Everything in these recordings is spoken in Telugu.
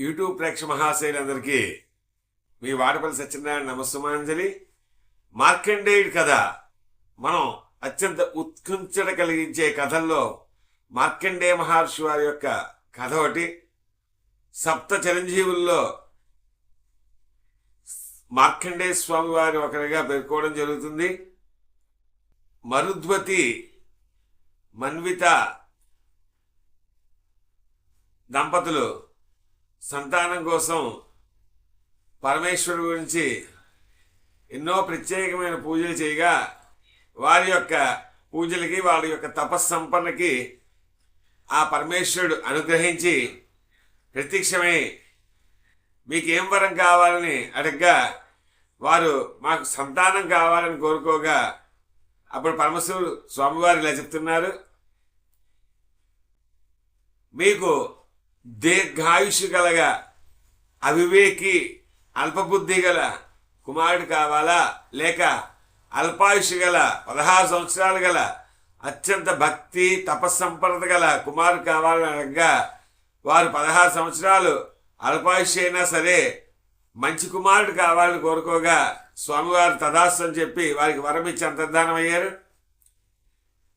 యూట్యూబ్ ప్రేక్ష మహాశైలందరికీ మీ వాడపల్లి సత్యనారాయణ నమస్సుమాంజలి. మార్కండేయుడి కథ మనం అత్యంత ఉత్కంఠత కలిగించే కథల్లో మార్కండేయ మహర్షి వారి యొక్క కథ ఒకటి. సప్త చిరంజీవుల్లో మార్కండేయ స్వామి వారి ఒకరిగా పేర్కోవడం జరుగుతుంది. మరుద్వతి మన్విత దంపతులు సంతానం కోసం పరమేశ్వరుడు గురించి ఎన్నో ప్రత్యేకమైన పూజలు చేయగా వారి యొక్క పూజలకి వారి యొక్క తపస్సంపన్నకి ఆ పరమేశ్వరుడు అనుగ్రహించి ప్రత్యక్షమై మీకేం వరం కావాలని అడగ్గా వారు మాకు సంతానం కావాలని కోరుకోగా అప్పుడు పరమశివుడు స్వామివారు ఇలా చెప్తున్నారు. మీకు దీర్ఘాయుషు కలగా అవివేకి అల్పబుద్ధి గల కుమారుడు కావాలా? లేక అల్పాయుషు గల పదహారు సంవత్సరాలు గల అత్యంత భక్తి తపస్సంపన్నత గల కుమారుడు కావాలని అనగా వారు పదహారు సంవత్సరాలు అల్పాయుష్ అయినా సరే మంచి కుమారుడు కావాలని కోరుకోగా స్వామివారు తదాస్తు అని చెప్పి వారికి వరం ఇచ్చి అంతర్ధానం అయ్యారు.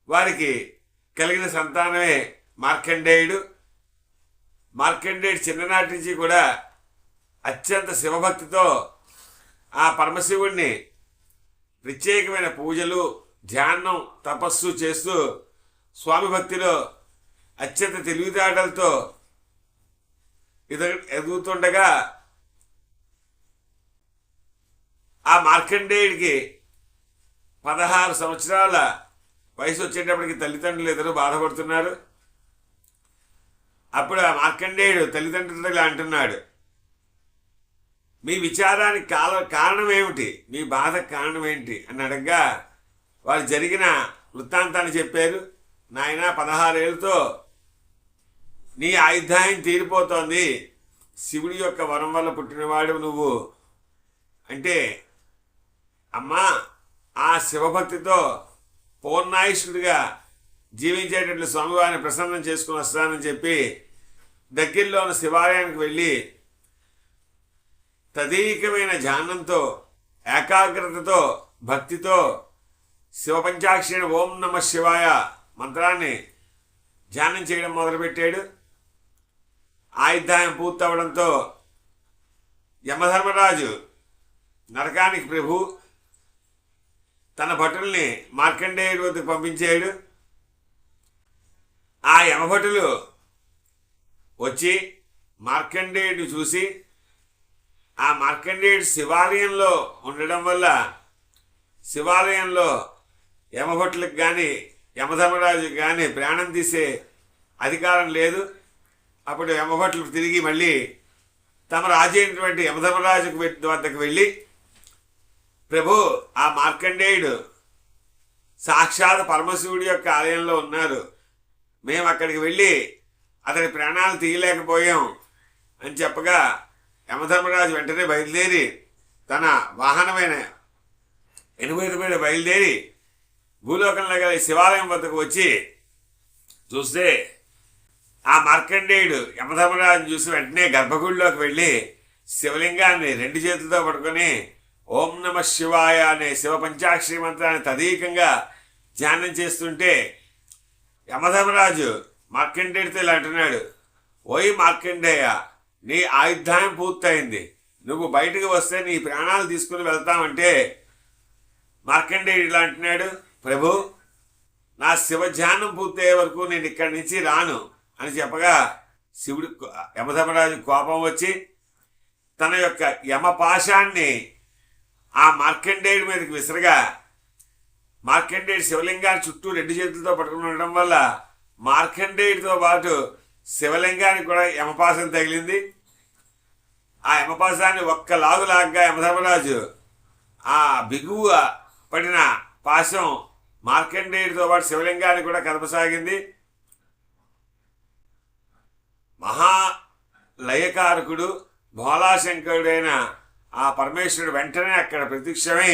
వారికి కలిగిన సంతానమే మార్కండేయుడు. మార్కండేయుడు చిన్ననాటి నుంచి కూడా అత్యంత శివభక్తితో ఆ పరమశివుణ్ణి ప్రత్యేకమైన పూజలు ధ్యానం తపస్సు చేస్తూ స్వామి భక్తిలో అత్యంత తెలివితేటలతో ఎద ఎదుగుతుండగా ఆ మార్కండేయుడికి పదహారు సంవత్సరాల వయసు వచ్చేటప్పటికి తల్లిదండ్రులు ఇద్దరు బాధపడుతున్నారు. అప్పుడు ఆ మార్కండేయుడు తల్లిదండ్రులతో ఇలా అంటున్నాడు మీ విచారానికి కాల కారణం ఏమిటి మీ బాధకు కారణం ఏంటి అని అడగగా వారు జరిగిన వృత్తాంతాన్ని చెప్పారు. నాయన పదహారేళ్ళతో నీ ఆయుధాయం తీరిపోతోంది. శివుడి యొక్క వరం వల్ల పుట్టినవాడు నువ్వు. అంటే అమ్మా ఆ శివభక్తితో పూర్ణాయుషుడిగా జీవించేటట్లు స్వామివారిని ప్రసన్నం చేసుకుని వస్తానని చెప్పి దగ్గరలో ఉన్న శివాలయానికి వెళ్ళి తదీకమైన ధ్యానంతో ఏకాగ్రతతో భక్తితో శివపంచాక్షరి ఓం నమ శివాయ మంత్రాన్ని ధ్యానం చేయడం మొదలుపెట్టాడు. ఆయుధాయం పూర్తవడంతో యమధర్మరాజు నరకానికి ప్రభు తన భటుల్ని మార్కండేయుడి వద్దకు పంపించాడు. ఆ యమభటులు వచ్చి మార్కండేయుడు చూసి ఆ మార్కండేయుడు శివాలయంలో ఉండడం వల్ల శివాలయంలో యమభట్లకు కానీ యమధర్మరాజుకి కానీ ప్రాణం తీసే అధికారం లేదు. అప్పుడు యమభట్లు తిరిగి మళ్ళీ తమ రాజు అయినటువంటి యమధర్మరాజుకు వద్దకు వెళ్ళి ప్రభు ఆ మార్కండేయుడు సాక్షాత్ పరమశివుడి యొక్క ఆలయంలో ఉన్నారు. మేము అక్కడికి వెళ్ళి అతని ప్రాణాలు తీయలేకపోయాం అని చెప్పగా యమధర్మరాజు వెంటనే బయలుదేరి తన వాహనమైన ఎనభై మీద బయలుదేరి భూలోకంలో గల శివాలయం వద్దకు వచ్చి చూస్తే ఆ మార్కండేయుడు యమధర్మరాజు చూసి వెంటనే గర్భగుడిలోకి వెళ్ళి శివలింగాన్ని రెండు చేతులతో పట్టుకొని ఓం నమ శివాయ అనే శివ పంచాక్షరి మంత్రాన్ని తదీకంగా ధ్యానం చేస్తుంటే యమధర్మరాజు మార్కండేయుడితో ఇలా అంటున్నాడు ఓయ్ మార్కండేయ నీ ఆయుధాయం పూర్తయింది. నువ్వు బయటకు వస్తే నీ ప్రాణాలు తీసుకుని వెళ్తామంటే మార్కండేయుడు ఇలా అంటున్నాడు ప్రభు నా శివధ్యానం పూర్తయ్యే వరకు నేను ఇక్కడి నుంచి రాను అని చెప్పగా శివుడు యమధర్మరాజు కోపం వచ్చి తన యొక్క యమపాశాన్ని ఆ మార్కండేయుడి మీదకి విసరగా మార్కండేయుడు శివలింగాన్ని చుట్టూ రెండు చేతులతో పట్టుకుని ఉండడం వల్ల మార్కండేయుడితో పాటు శివలింగానికి కూడా యమపాసం తగిలింది. ఆ యమపాసాన్ని ఒక్క లాగులాగ్గా యమధర్మరాజు ఆ బిగువ పడిన పాశం మార్కండేయుడితో పాటు శివలింగాన్ని కూడా కదపసాగింది. మహా లయకారకుడు భోళాశంకరుడైన ఆ పరమేశ్వరుడు వెంటనే అక్కడ ప్రత్యక్షమై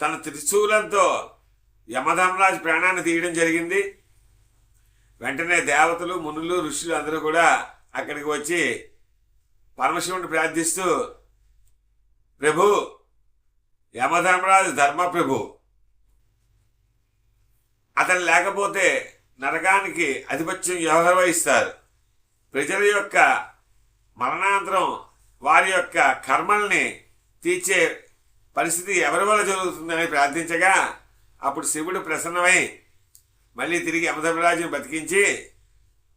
తన త్రిశూలంతో యమధర్మరాజు ప్రాణాన్ని తీయడం జరిగింది. వెంటనే దేవతలు మునులు ఋషులు అందరూ కూడా అక్కడికి వచ్చి పరమశివుని ప్రార్థిస్తూ ప్రభు యమధర్మరాజు ధర్మప్రభు. అతను లేకపోతే నరకానికి ఆధిపత్యం వ్యవహరవహిస్తారు ప్రజల యొక్క మరణాంతరం వారి యొక్క కర్మల్ని తీర్చే పరిస్థితి ఎవరి వల్ల జరుగుతుందని ప్రార్థించగా అప్పుడు శివుడు ప్రసన్నమై మళ్ళీ తిరిగి యమధర్మరాజుని బతికించి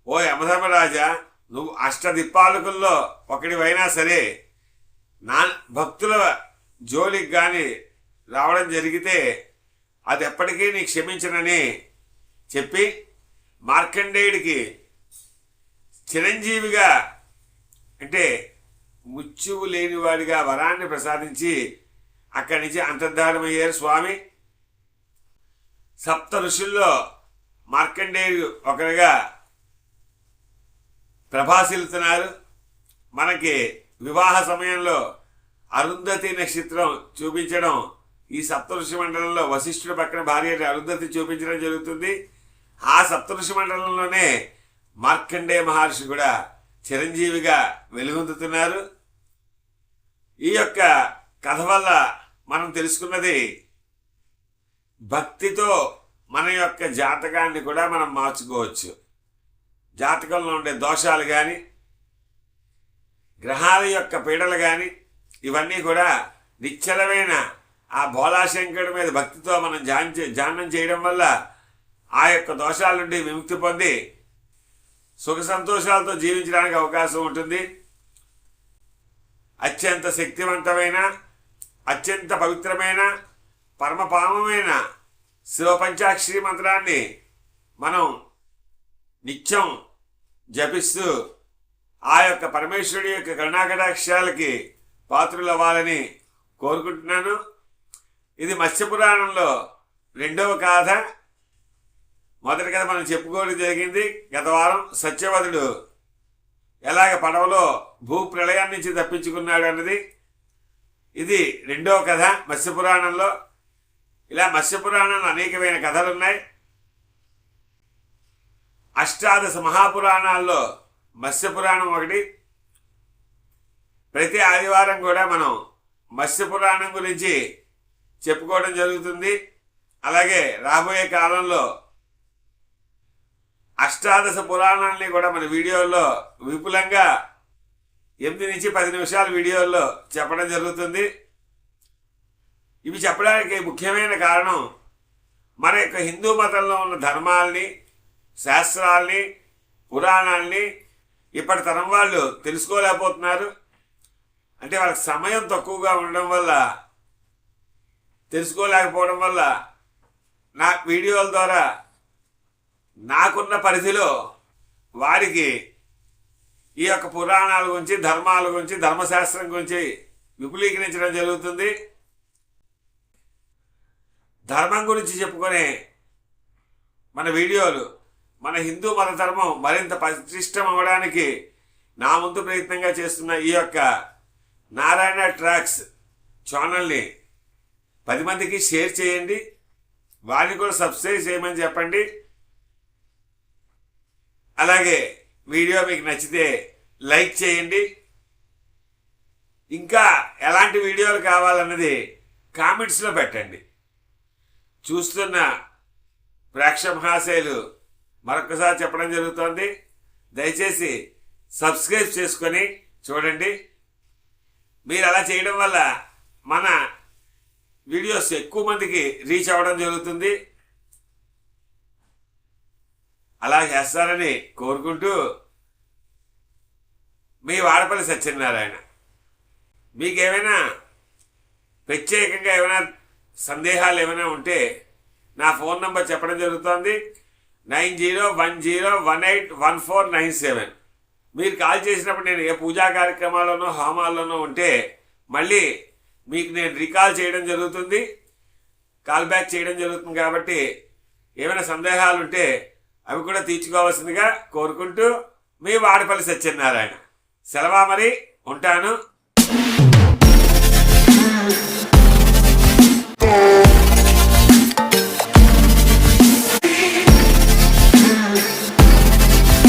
ఓ యమధర్మరాజా నువ్వు అష్టదిప్పాలకుల్లో ఒకటివైనా సరే నా భక్తుల జోలికి కానీ రావడం జరిగితే అది ఎప్పటికీ నీ క్షమించనని చెప్పి మార్కండేయుడికి చిరంజీవిగా అంటే ముచ్చువు లేనివాడిగా వరాన్ని ప్రసాదించి అక్కడి నుంచి అంతర్ధానమయ్యారు స్వామి. సప్త ఋషుల్లో మార్కండేయుడు ఒకరిగా ప్రభాసిల్తున్నారు మనకి వివాహ సమయంలో అరుంధతి నక్షత్రం చూపించడం ఈ సప్తఋషి మండలంలో వశిష్ఠుడు పక్కన భార్య అరుంధతి చూపించడం జరుగుతుంది. ఆ సప్తఋషి మండలంలోనే మార్కండే మహర్షి కూడా చిరంజీవిగా వెలుగొందుతున్నారు. ఈ యొక్క కథ వల్ల మనం తెలుసుకున్నది భక్తితో మన యొక్క జాతకాన్ని కూడా మనం మార్చుకోవచ్చు. జాతకంలో ఉండే దోషాలు కానీ గ్రహాల యొక్క పీడలు కానీ ఇవన్నీ కూడా నిశ్చలమైన ఆ భోలాశంకరుడి మీద భక్తితో మనం జాన్ చే- ధ్యానం చేయడం వల్ల ఆ యొక్క దోషాల నుండి విముక్తి పొంది సుఖ సంతోషాలతో జీవించడానికి అవకాశం ఉంటుంది. అత్యంత శక్తివంతమైన అత్యంత పవిత్రమైన పరమపావమైన శివపంచాక్షరి మంత్రాన్ని మనం నిత్యం జపిస్తూ ఆ యొక్క పరమేశ్వరుడి యొక్క కరుణాకటాక్షాలకి పాత్రులవ్వాలని కోరుకుంటున్నాను. ఇది మత్స్యపురాణంలో రెండవ కథ. మొదటి కథ మనం చెప్పుకోవడం జరిగింది. గత వారం సత్యవధుడు ఎలాగ పడవలో భూ నుంచి తప్పించుకున్నాడు అన్నది ఇది రెండవ కథ మత్స్యపురాణంలో. ఇలా మత్స్యపురాణంలో అనేకమైన కథలు ఉన్నాయి అష్టాదశ మహాపురాణాల్లో మత్స్యపురాణం ఒకటి. ప్రతి ఆదివారం కూడా మనం మత్స్యపురాణం గురించి చెప్పుకోవడం జరుగుతుంది. అలాగే రాబోయే కాలంలో అష్టాదశ పురాణాలని కూడా మన వీడియోల్లో విపులంగా ఎనిమిది నుంచి పది నిమిషాల వీడియోల్లో చెప్పడం జరుగుతుంది. ఇవి చెప్పడానికి ముఖ్యమైన కారణం మన యొక్క హిందూ మతంలో ఉన్న ధర్మాల్ని శాస్త్రాల్ని పురాణాల్ని ఇప్పటి తరం వాళ్ళు తెలుసుకోలేకపోతున్నారు. అంటే వాళ్ళకి సమయం తక్కువగా ఉండడం వల్ల తెలుసుకోలేకపోవడం వల్ల నా వీడియోల ద్వారా నాకున్న పరిధిలో వారికి ఈ యొక్క పురాణాల గురించి ధర్మాల గురించి ధర్మశాస్త్రం గురించి విపులీకరించడం జరుగుతుంది. ధర్మం గురించి చెప్పుకునే మన వీడియోలు మన హిందూ మత ధర్మం మరింత పటిష్టం అవ్వడానికి నా ముందు ప్రయత్నంగా చేస్తున్న ఈ యొక్క నారాయణ ట్రాక్స్ ఛానల్ని పది మందికి షేర్ చేయండి. వారిని కూడా సబ్స్క్రైబ్ చేయమని చెప్పండి. అలాగే వీడియో మీకు నచ్చితే లైక్ చేయండి. ఇంకా ఎలాంటి వీడియోలు కావాలన్నది కామెంట్స్లో పెట్టండి. చూస్తున్న ప్రేక్షమహాశయులు మరొకసారి చెప్పడం జరుగుతోంది. దయచేసి సబ్స్క్రైబ్ చేసుకొని చూడండి. మీరు అలా చేయడం వల్ల మన వీడియోస్ ఎక్కువ మందికి రీచ్ అవ్వడం జరుగుతుంది. అలా చేస్తారని కోరుకుంటూ మీ వాడపల్లి సత్యనారాయణ. మీకేమైనా ప్రత్యేకంగా ఏమైనా సందేహాలు ఏమైనా ఉంటే నా ఫోన్ నంబర్ చెప్పడం జరుగుతోంది. Nine zero one zero one eight one four nine seven. మీరు కాల్ చేసినప్పుడు నేను ఏ పూజా కార్యక్రమాల్లోనో హోమాల్లోనో ఉంటే మళ్ళీ మీకు నేను రికాల్ చేయడం జరుగుతుంది. కాల్ బ్యాక్ చేయడం జరుగుతుంది కాబట్టి ఏమైనా సందేహాలు ఉంటే అవి కూడా తీర్చుకోవాల్సిందిగా కోరుకుంటూ మీ వాడపల్లి సత్యనారాయణ. సెలవా మరి? ఉంటాను.